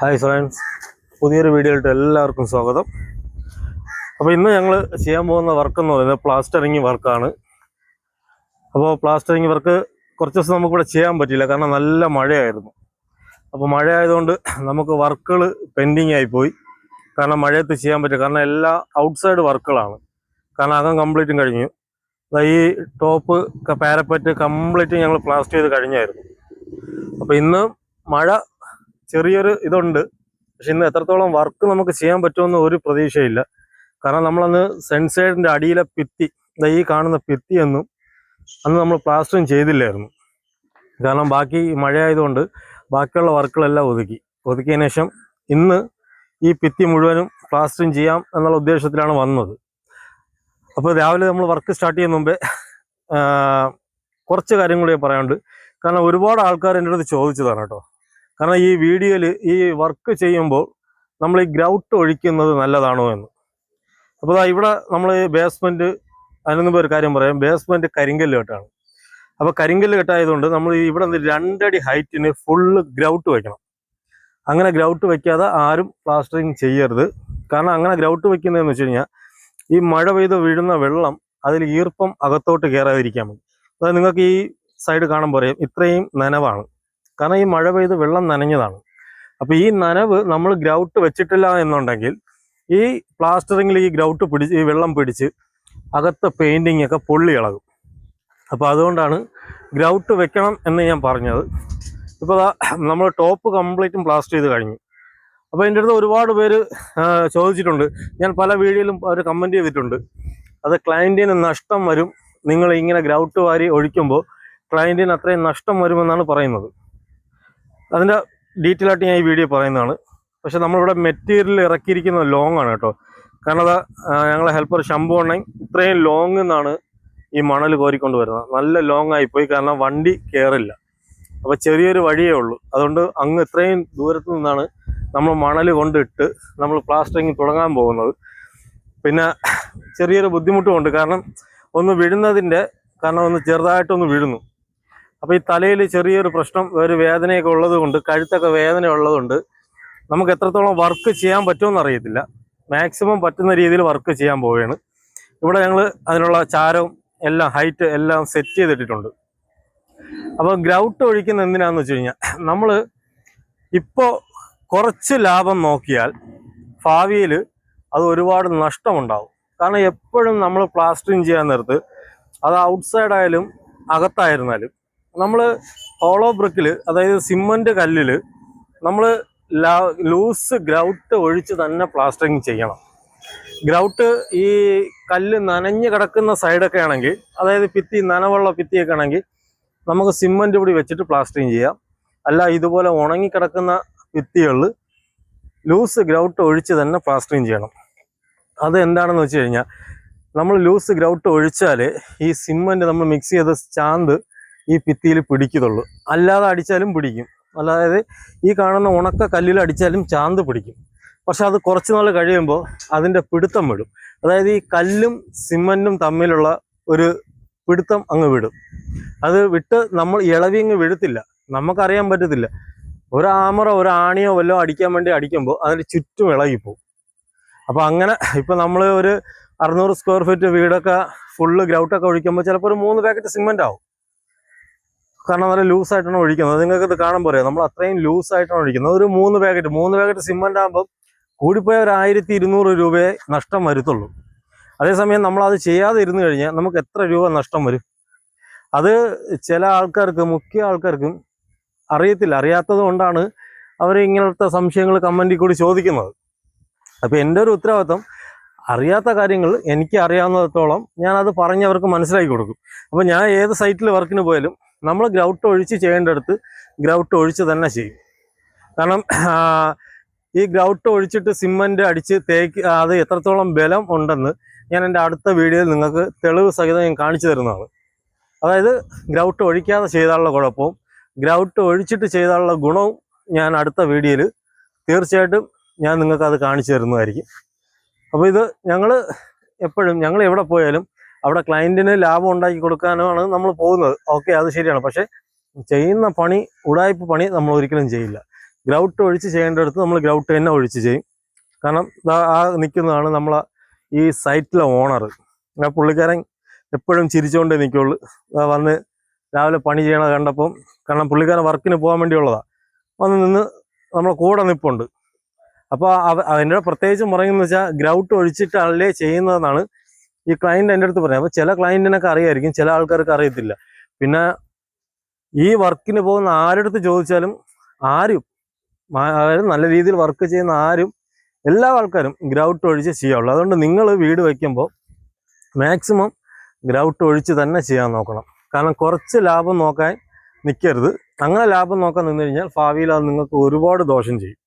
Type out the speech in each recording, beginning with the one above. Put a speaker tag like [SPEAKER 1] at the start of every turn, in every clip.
[SPEAKER 1] Hi friends പുതിയൊരു വീഡിയോയിട്ട് എല്ലാവർക്കും സ്വാഗതം. അപ്പോൾ ഇന്ന് ഞങ്ങൾ ചെയ്യാൻ പോകുന്ന വർക്ക് എന്ന് പറയുന്നത് പ്ലാസ്റ്ററിങ് വർക്കാണ് അപ്പോൾ പ്ലാസ്റ്ററിങ് വർക്ക് കുറച്ച് ദിവസം നമുക്കിവിടെ ചെയ്യാൻ പറ്റില്ല കാരണം നല്ല മഴയായിരുന്നു. അപ്പോൾ മഴ ആയതുകൊണ്ട് നമുക്ക് വർക്കുകൾ പെൻഡിങ് ആയിപ്പോയി കാരണം മഴയത്ത് ചെയ്യാൻ പറ്റില്ല. കാരണം എല്ലാ ഔട്ട്സൈഡ് വർക്കുകളാണ് കാരണം അകം കംപ്ലീറ്റും കഴിഞ്ഞു. ഈ ടോപ്പ് പാരപ്പറ്റ് കംപ്ലീറ്റ് ഞങ്ങൾ പ്ലാസ്റ്റർ ചെയ്ത് കഴിഞ്ഞായിരുന്നു. അപ്പോൾ ഇന്ന് മഴ ചെറിയൊരു ഇതുണ്ട്. പക്ഷെ ഇന്ന് എത്രത്തോളം വർക്ക് നമുക്ക് ചെയ്യാൻ പറ്റുമെന്ന് ഒരു പ്രതീക്ഷയില്ല. കാരണം നമ്മളന്ന് സെൻസൈഡിന്റെ അടിയിലെ ഭിത്തി ദാ ഈ കാണുന്ന ഭിത്തിയൊന്നും അന്ന് നമ്മൾ പ്ലാസ്റ്ററിങ് ചെയ്തില്ലായിരുന്നു. കാരണം ബാക്കി മഴയായതുകൊണ്ട് ബാക്കിയുള്ള വർക്കുകളെല്ലാം ഒതുക്കി. ഒതുക്കിയതിനു ശേഷം ഇന്ന് ഈ ഭിത്തി മുഴുവനും പ്ലാസ്റ്ററിങ് ചെയ്യാം എന്നുള്ള ഉദ്ദേശത്തിലാണ് വന്നത്. അപ്പോൾ രാവിലെ നമ്മൾ വർക്ക് സ്റ്റാർട്ട് ചെയ്യുന്ന മുമ്പേ കുറച്ച് കാര്യം പറയാനുണ്ട്. കാരണം ഒരുപാട് ആൾക്കാർ എന്റെ അടുത്ത് ചോദിച്ചതാണ് കേട്ടോ. കാരണം ഈ വീഡിയോയിൽ ഈ വർക്ക് ചെയ്യുമ്പോൾ നമ്മൾ ഈ ഗ്രൗട്ട് ഒഴിക്കുന്നത് നല്ലതാണോ എന്ന്. അപ്പോൾ ഇവിടെ നമ്മൾ ബേസ്മെന്റ് അതിന് ഒരു കാര്യം പറയാം. ബേസ്മെന്റ് കരിങ്കല്ല് കെട്ടാണ്. അപ്പോൾ കരിങ്കല്ല് കെട്ടായതുകൊണ്ട് നമ്മൾ ഇവിടെ നിന്ന് രണ്ടടി ഹൈറ്റിന് ഫുള്ള് ഗ്രൗട്ട് വയ്ക്കണം. അങ്ങനെ ഗ്രൗട്ട് വയ്ക്കാതെ ആരും പ്ലാസ്റ്ററിങ് ചെയ്യരുത്. കാരണം അങ്ങനെ ഗ്രൗട്ട് വയ്ക്കുന്നതെന്ന് വെച്ച് കഴിഞ്ഞാൽ ഈ മഴ പെയ്ത് വീഴുന്ന വെള്ളം അതിൽ ഈർപ്പം അകത്തോട്ട് കയറാതിരിക്കാൻ മതി അതായത് നിങ്ങൾക്ക് ഈ സൈഡ് കാണുമ്പോൾ അറിയാം ഇത്രയും നനവാണ്. കാരണം ഈ മഴ പെയ്ത് വെള്ളം നനഞ്ഞതാണ്. അപ്പൊ ഈ നനവ് നമ്മൾ ഗ്രൗട്ട് വെച്ചിട്ടില്ല എന്നുണ്ടെങ്കിൽ ഈ പ്ലാസ്റ്ററിങ്ങിൽ ഈ ഗ്രൗട്ട് പിടിച്ച് ഈ വെള്ളം പിടിച്ച് അകത്തെ പെയിന്റിങ് ഒക്കെ പൊള്ളി ഇളകും. അപ്പൊ അതുകൊണ്ടാണ് ഗ്രൗട്ട് വെക്കണം എന്ന് ഞാൻ പറഞ്ഞത്. ഇപ്പോൾ നമ്മൾ ടോപ്പ് കംപ്ലീറ്റും പ്ലാസ്റ്റർ ചെയ്ത് കഴിഞ്ഞു. അപ്പോൾ എന്റെ അടുത്ത് ഒരുപാട് പേര് ചോദിച്ചിട്ടുണ്ട്. ഞാൻ പല വീഡിയോയിലും അവർ കമന്റ് ചെയ്തിട്ടുണ്ട്. അത് ക്ലയന്റിന് നഷ്ടം വരും. നിങ്ങൾ ഇങ്ങനെ ഗ്രൗട്ട് വാരി ഒഴിക്കുമ്പോൾ ക്ലയന്റിന് അത്രയും നഷ്ടം വരുമെന്നാണ് പറയുന്നത്. അതിന്റെ ഡീറ്റെയിൽ ആയിട്ട് ഞാൻ ഈ വീഡിയോ പറയുന്നതാണ്. പക്ഷേ നമ്മളിവിടെ മെറ്റീരിയൽ ഇറക്കിയിരിക്കുന്നത് ലോങ് ആണ് കേട്ടോ. കാരണം അത് ഞങ്ങളെ ഹെൽപ്പർ ശംഭു ഉണ്ടെങ്കിൽ ഇത്രയും ലോങ് എന്നാണ് ഈ മണൽ കോരിക്കൊണ്ട് വരുന്നത് നല്ല ലോങ് ആയിപ്പോയി. കാരണം വണ്ടി കയറില്ല അപ്പോൾ ചെറിയൊരു വഴിയേ ഉള്ളൂ. അതുകൊണ്ട് അങ്ങ് ഇത്രയും ദൂരത്തു നിന്നാണ് നമ്മൾ മണൽ കൊണ്ടിട്ട് നമ്മൾ പ്ലാസ്റ്ററിങ് തുടങ്ങാൻ പോകുന്നത്. പിന്നെ ചെറിയൊരു ബുദ്ധിമുട്ടുമുണ്ട് കാരണം ഒന്ന് വിഴുന്നതിന്റെ കാരണം ഒന്ന് ചെറുതായിട്ടൊന്ന് വീഴുന്നു. അപ്പോൾ ഈ തലയിൽ ചെറിയൊരു പ്രശ്നം ഒരു വേദനയൊക്കെ ഉള്ളത് കൊണ്ട് കഴുത്തൊക്കെ വേദന ഉള്ളതുകൊണ്ട് നമുക്ക് എത്രത്തോളം വർക്ക് ചെയ്യാൻ പറ്റുമെന്ന് അറിയത്തില്ല. മാക്സിമം പറ്റുന്ന രീതിയിൽ വർക്ക് ചെയ്യാൻ പോവുകയാണ്. ഇവിടെ ഞങ്ങൾ അതിനുള്ള ചാരവും എല്ലാം ഹൈറ്റ് എല്ലാം സെറ്റ് ചെയ്തിട്ടിട്ടുണ്ട്. അപ്പോൾ ഗ്രൗട്ട് ഒഴിക്കുന്ന എന്തിനാന്ന് വെച്ച് കഴിഞ്ഞാൽ നമ്മൾ ഇപ്പോൾ കുറച്ച് ലാഭം നോക്കിയാൽ ഭാവിയിൽ അത് ഒരുപാട് നഷ്ടമുണ്ടാവും. കാരണം എപ്പോഴും നമ്മൾ പ്ലാസ്റ്ററിങ് ചെയ്യാൻ നേരത്ത് അത് ഔട്ട്സൈഡ് ആയാലും അകത്തായിരുന്നാലും നമ്മൾ ഹോളോ ബ്രിക്കിൽ അതായത് സിമന്റ് കല്ലിൽ നമ്മൾ ലൂസ് ഗ്രൗട്ട് ഒഴിച്ച് തന്നെ പ്ലാസ്റ്ററിങ് ചെയ്യണം. ഗ്രൗട്ട് ഈ കല്ല് നനഞ്ഞ് കിടക്കുന്ന സൈഡൊക്കെ ആണെങ്കിൽ അതായത് ഭിത്തി നനവുള്ള ഭിത്തിയൊക്കെ ആണെങ്കിൽ നമുക്ക് സിമന്റ് കൂടി വെച്ചിട്ട് പ്ലാസ്റ്ററിങ് ചെയ്യാം. അല്ല ഇതുപോലെ ഉണങ്ങി കിടക്കുന്ന ഭിത്തികളിൽ ലൂസ് ഗ്രൗട്ട് ഒഴിച്ച് തന്നെ പ്ലാസ്റ്ററിങ് ചെയ്യണം. അത് എന്താണെന്ന് വെച്ച് കഴിഞ്ഞാൽ നമ്മൾ ലൂസ് ഗ്രൗട്ട് ഒഴിച്ചാൽ ഈ സിമന്റ് നമ്മൾ മിക്സ് ചെയ്ത ചാന്ത് ഈ ഭിത്തിയിൽ പിടിക്കത്തുള്ളൂ. അല്ലാതെ അടിച്ചാലും പിടിക്കും. അതായത് ഈ കാണുന്ന ഉണക്ക കല്ലിൽ അടിച്ചാലും ചാന്ത് പിടിക്കും. പക്ഷെ അത് കുറച്ച് നാൾ കഴിയുമ്പോൾ അതിന്റെ പിടുത്തം വിടും. അതായത് ഈ കല്ലും സിമന്റും തമ്മിലുള്ള ഒരു പിടുത്തം അങ്ങ് വിടും. അത് വിട്ട് നമ്മൾ ഇളവി അങ്ങ് വിടത്തില്ല. നമുക്കറിയാൻ പറ്റത്തില്ല. ഒരു ആമറോ ഒരു ആണിയോ വല്ലതും അടിക്കാൻ വേണ്ടി അടിക്കുമ്പോൾ അതിന് ചുറ്റും ഇളകിപ്പോവും. അപ്പോൾ അങ്ങനെ ഇപ്പം നമ്മൾ ഒരു അറുന്നൂറ് സ്ക്വയർ ഫീറ്റ് വീടൊക്കെ ഫുള്ള് ഗ്രൗട്ടൊക്കെ ഒഴിക്കുമ്പോൾ ചിലപ്പോൾ ഒരു മൂന്ന് പാക്കറ്റ് സിമെന്റ് ആവും. കാരണം നല്ല ലൂസ് ആയിട്ടാണ് ഒഴിക്കുന്നത്. നിങ്ങൾക്ക് ഇത് കാണുമ്പോൾ അറിയാം. നമ്മൾ അത്രയും ലൂസ് ആയിട്ടാണ് ഒഴിക്കുന്നത്. ഒരു മൂന്ന് പാക്കറ്റ് മൂന്ന് പാക്കറ്റ് സിമെന്റ് ആകുമ്പോൾ കൂടിപ്പോയ ഒരു ആയിരത്തി ഇരുന്നൂറ് രൂപയെ നഷ്ടം വരുത്തുള്ളൂ. അതേസമയം നമ്മൾ അത് ചെയ്യാതെ ഇരുന്ന് കഴിഞ്ഞാൽ നമുക്ക് എത്ര രൂപ നഷ്ടം വരും? അത് ചില ആൾക്കാർക്ക് മുഖ്യ ആൾക്കാർക്കും അറിയത്തില്ല. അറിയാത്തത് കൊണ്ടാണ് അവർ ഇങ്ങനത്തെ സംശയങ്ങൾ കമന്റിൽ കൂടി ചോദിക്കുന്നത്. അപ്പോൾ എന്റെ ഒരു ഉത്തരവാദിത്വം അറിയാത്ത കാര്യങ്ങൾ എനിക്ക് അറിയാവുന്നിടത്തോളം ഞാനത് പറഞ്ഞവർക്ക് മനസ്സിലാക്കി കൊടുക്കും. അപ്പോൾ ഞാൻ ഏത് സൈറ്റിൽ വർക്കിന് പോയാലും നമ്മൾ ഗ്രൗട്ട് ഒഴിച്ച് ചെയ്യേണ്ടടുത്ത് ഗ്രൗട്ട് ഒഴിച്ച് തന്നെ ചെയ്യും. കാരണം ഈ ഗ്രൗട്ട് ഒഴിച്ചിട്ട് സിമന്റ് അടിച്ച് തേക്ക് അത് എത്രത്തോളം ബലം ഉണ്ടെന്ന് ഞാൻ എന്റെ അടുത്ത വീഡിയോയിൽ നിങ്ങൾക്ക് തെളിവ് സഹിതം ഞാൻ കാണിച്ചു തരുന്നതാണ്. അതായത് ഗ്രൗട്ട് ഒഴിക്കാതെ ചെയ്താലുള്ള കുഴപ്പവും ഗ്രൗട്ട് ഒഴിച്ചിട്ട് ചെയ്താലുള്ള ഗുണവും ഞാൻ അടുത്ത വീഡിയോയിൽ തീർച്ചയായിട്ടും ഞാൻ നിങ്ങൾക്ക് അത് കാണിച്ചു തരുന്നതായിരിക്കും. അപ്പോൾ ഇത് ഞങ്ങൾ എപ്പോഴും ഞങ്ങൾ എവിടെ പോയാലും അവിടെ ക്ലയന്റിന് ലാഭം ഉണ്ടാക്കി കൊടുക്കാനുമാണ് നമ്മൾ പോകുന്നത്. ഓക്കെ അത് ശരിയാണ്. പക്ഷേ ചെയ്യുന്ന പണി ഉടായ്പ പണി നമ്മൾ ഒരിക്കലും ചെയ്യില്ല. ഗ്രൗട്ട് ഒഴിച്ച് ചെയ്യേണ്ടടുത്ത് നമ്മൾ ഗ്രൗട്ട് തന്നെ ഒഴിച്ച് ചെയ്യും. കാരണം ആ നിൽക്കുന്നതാണ് നമ്മളെ ഈ സൈറ്റിലെ ഓണർ ആ പുള്ളിക്കാരൻ എപ്പോഴും ചിരിച്ചുകൊണ്ടേ നിൽക്കുള്ളൂ. വന്ന് രാവിലെ പണി ചെയ്യണത് കണ്ടപ്പം കാരണം പുള്ളിക്കാരൻ വർക്കിന് പോകാൻ വേണ്ടിയുള്ളതാണ് വന്ന് നിന്ന് നമ്മളെ കൂടെ നിൽപ്പുണ്ട് അപ്പോൾ അതിന്റെ പ്രത്യേകിച്ചും പറയുന്നത് വെച്ചാൽ ഗ്രൗട്ട് ഒഴിച്ചിട്ടല്ലേ ചെയ്യുന്നതെന്നാണ് ഈ ക്ലയന്റ് എന്റെ അടുത്ത് പറയാം. അപ്പോൾ ചില ക്ലയന്റിനൊക്കെ അറിയായിരിക്കും ചില ആൾക്കാർക്ക് അറിയത്തില്ല. പിന്നെ ഈ വർക്കിന് പോകുന്ന ആരടുത്ത് ചോദിച്ചാലും ആരും അതായത് നല്ല രീതിയിൽ വർക്ക് ചെയ്യുന്ന ആരും എല്ലാ ആൾക്കാരും ഗ്രൗട്ട് ഒഴിച്ച് ചെയ്യാവുള്ളൂ. അതുകൊണ്ട് നിങ്ങൾ വീട് വയ്ക്കുമ്പോൾ മാക്സിമം ഗ്രൗട്ട് ഒഴിച്ച് തന്നെ ചെയ്യാൻ നോക്കണം. കാരണം കുറച്ച് ലാഭം നോക്കാൻ നിൽക്കരുത് അങ്ങനെ ലാഭം നോക്കാൻ നിന്ന് കഴിഞ്ഞാൽ ഭാവിയിൽ അത് നിങ്ങൾക്ക് ഒരുപാട് ദോഷം ചെയ്യും.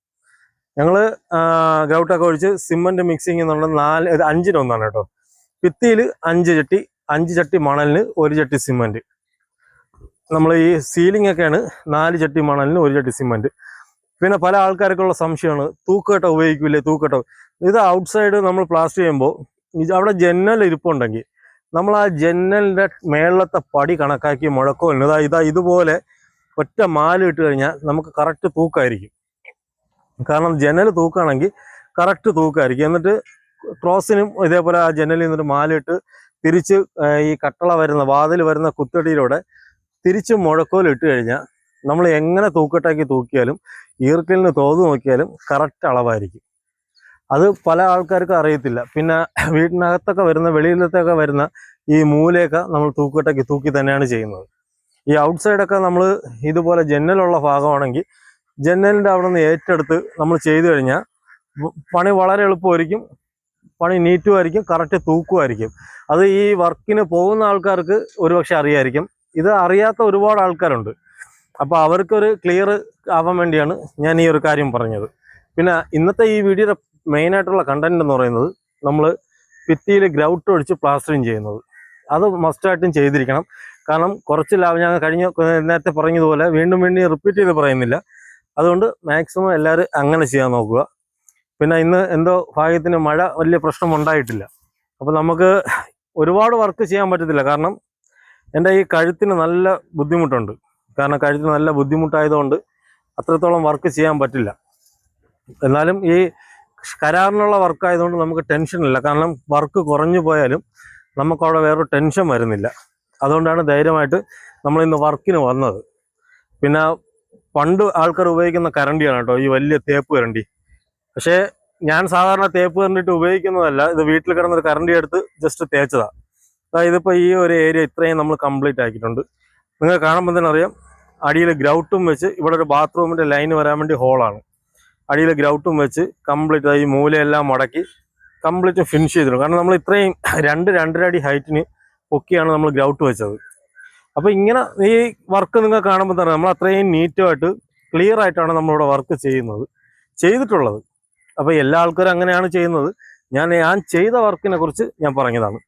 [SPEAKER 1] ഞങ്ങൾ ഗ്രൗട്ടൊക്കെ ഒഴിച്ച് സിമന്റ് മിക്സിങ് എന്നുള്ള നാല് അഞ്ചിനൊന്നാണ് കേട്ടോ. ഭിത്തിയിൽ അഞ്ച് ചട്ടി അഞ്ച് ചട്ടി മണലിന് ഒരു ചട്ടി സിമന്റ് നമ്മൾ ഈ സീലിംഗ് ഒക്കെയാണ് നാല് ചട്ടി മണലിന് ഒരു ചട്ടി സിമന്റ് പിന്നെ പല ആൾക്കാർക്കുള്ള സംശയമാണ് തൂക്കട്ട ഉപയോഗിക്കില്ലേ തൂക്കട്ട. ഇത് ഔട്ട്സൈഡ് നമ്മൾ പ്ലാസ്റ്റർ ചെയ്യുമ്പോൾ അവിടെ ജനൽ ഇരിപ്പുണ്ടെങ്കിൽ നമ്മൾ ആ ജനലിന്റെ മേളത്തെ പടി കണക്കാക്കി മുഴക്കോ ഇതാ ഇതാ ഇതുപോലെ ഒറ്റ മാല ഇട്ട് കഴിഞ്ഞാൽ നമുക്ക് കറക്റ്റ് തൂക്കായിരിക്കും. കാരണം ജനൽ തൂക്കാണെങ്കിൽ കറക്റ്റ് തൂക്കായിരിക്കും. എന്നിട്ട് ക്രോസിനും ഇതേപോലെ ആ ജനലിൽ നിന്നൊരു മാലയിട്ട് തിരിച്ച് ഈ കട്ടള വരുന്ന വാതിൽ വരുന്ന കുത്തടിയിലൂടെ തിരിച്ച് മുഴക്കോൽ ഇട്ട് കഴിഞ്ഞാൽ നമ്മൾ എങ്ങനെ തൂക്കട്ടാക്കി തൂക്കിയാലും ഈർക്കലിന് തോത് നോക്കിയാലും കറക്റ്റ് അളവായിരിക്കും. അത് പല ആൾക്കാർക്കും അറിയത്തില്ല. പിന്നെ വീട്ടിനകത്തൊക്കെ വരുന്ന വെളിയിലത്തൊക്കെ വരുന്ന ഈ മൂലയൊക്കെ നമ്മൾ തൂക്കട്ടാക്കി തൂക്കി തന്നെയാണ് ചെയ്യുന്നത്. ഈ ഔട്ട്സൈഡൊക്കെ നമ്മൾ ഇതുപോലെ ജനലുള്ള ഭാഗമാണെങ്കിൽ ജനലിന്റെ അവിടെ നിന്ന് ഏറ്റെടുത്ത് നമ്മൾ ചെയ്തു കഴിഞ്ഞാൽ പണി വളരെ എളുപ്പമായിരിക്കും. പണി നീറ്റുമായിരിക്കും കറക്റ്റ് തൂക്കുമായിരിക്കും. അത് ഈ വർക്കിന് പോകുന്ന ആൾക്കാർക്ക് ഒരുപക്ഷെ അറിയായിരിക്കും. ഇത് അറിയാത്ത ഒരുപാട് ആൾക്കാരുണ്ട്. അപ്പോൾ അവർക്കൊരു ക്ലിയർ ആവാൻ വേണ്ടിയാണ് ഞാൻ ഈ ഒരു കാര്യം പറഞ്ഞത്. പിന്നെ ഇന്നത്തെ ഈ വീഡിയോയുടെ മെയിനായിട്ടുള്ള കണ്ടന്റ് എന്ന് പറയുന്നത് നമ്മൾ ഭിത്തിയിൽ ഗ്രൗട്ട് ഒഴിച്ച് പ്ലാസ്റ്ററിങ് ചെയ്യുന്നത്. അത് മസ്റ്റായിട്ടും ചെയ്തിരിക്കണം. കാരണം കുറച്ച് ലാഭം ഞാൻ കഴിഞ്ഞ നേരത്തെ പറഞ്ഞതുപോലെ വീണ്ടും വീണ്ടും റിപ്പീറ്റ് ചെയ്ത് പറയുന്നില്ല. അതുകൊണ്ട് മാക്സിമം എല്ലാവരും അങ്ങനെ ചെയ്യാൻ നോക്കുക. പിന്നെ ഇന്ന് എന്തോ ഭാഗ്യത്തിന് മഴ വലിയ പ്രശ്നം ഉണ്ടായിട്ടില്ല അപ്പോൾ നമുക്ക് ഒരുപാട് വർക്ക് ചെയ്യാൻ പറ്റത്തില്ല. കാരണം എന്റെ ഈ കഴുത്തിന് നല്ല ബുദ്ധിമുട്ടുണ്ട്. കാരണം കഴുത്തിന് നല്ല ബുദ്ധിമുട്ടായതുകൊണ്ട് അത്രത്തോളം വർക്ക് ചെയ്യാൻ പറ്റില്ല. എന്നാലും ഈ കരാറിനുള്ള വർക്ക് ആയതുകൊണ്ട് നമുക്ക് ടെൻഷനില്ല കാരണം വർക്ക് കുറഞ്ഞു പോയാലും നമുക്കവിടെ വേറൊരു ടെൻഷൻ വരുന്നില്ല. അതുകൊണ്ടാണ് ധൈര്യമായിട്ട് നമ്മൾ ഇന്ന് വർക്കിന് വന്നത്. പിന്നെ പണ്ട് ആൾക്കാർ ഉപയോഗിക്കുന്ന കരണ്ടിയാണ് കേട്ടോ ഈ വലിയ തേപ്പ് കരണ്ടി. പക്ഷേ ഞാൻ സാധാരണ തേപ്പ് കണ്ടിട്ട് ഉപയോഗിക്കുന്നതല്ല. ഇത് വീട്ടിൽ കിടന്നൊരു കറണ്ടി എടുത്ത് ജസ്റ്റ് തേച്ചതാ. അതായത് ഇപ്പോൾ ഈ ഒരു ഏരിയ ഇത്രയും നമ്മൾ കംപ്ലീറ്റ് ആക്കിയിട്ടുണ്ട്. നിങ്ങൾ കാണുമ്പോൾ തന്നെ അറിയാം അടിയിൽ ഗ്രൗട്ടും വെച്ച് ഇവിടെ ഒരു ബാത്റൂമിന്റെ ലൈൻ വരാൻ വേണ്ടി ഹോളാണ് അടിയിൽ ഗ്രൗട്ടും വെച്ച് കംപ്ലീറ്റ് ഈ മൂലയെല്ലാം മടക്കി കംപ്ലീറ്റ് ഫിനിഷ് ചെയ്തിട്ടുണ്ട് കാരണം നമ്മൾ ഇത്രയും രണ്ട് രണ്ടര അടി ഹൈറ്റിന് പൊക്കിയാണ് നമ്മൾ ഗ്രൗട്ട് വെച്ചത്. അപ്പോൾ ഇങ്ങനെ ഈ വർക്ക് നിങ്ങൾ കാണുമ്പോൾ തന്നെ നമ്മൾ അത്രയും നീറ്റുമായിട്ട് ക്ലിയർ ആയിട്ടാണ് നമ്മളിവിടെ വർക്ക് ചെയ്യുന്നത്. ചെയ്തിട്ടുള്ളത്. അപ്പോൾ എല്ലാ ആൾക്കാരും അങ്ങനെയാണ് ചെയ്യുന്നത്. ഞാൻ ഞാൻ ചെയ്ത വർക്കിനെ കുറിച്ച് ഞാൻ പറഞ്ഞതാണ്.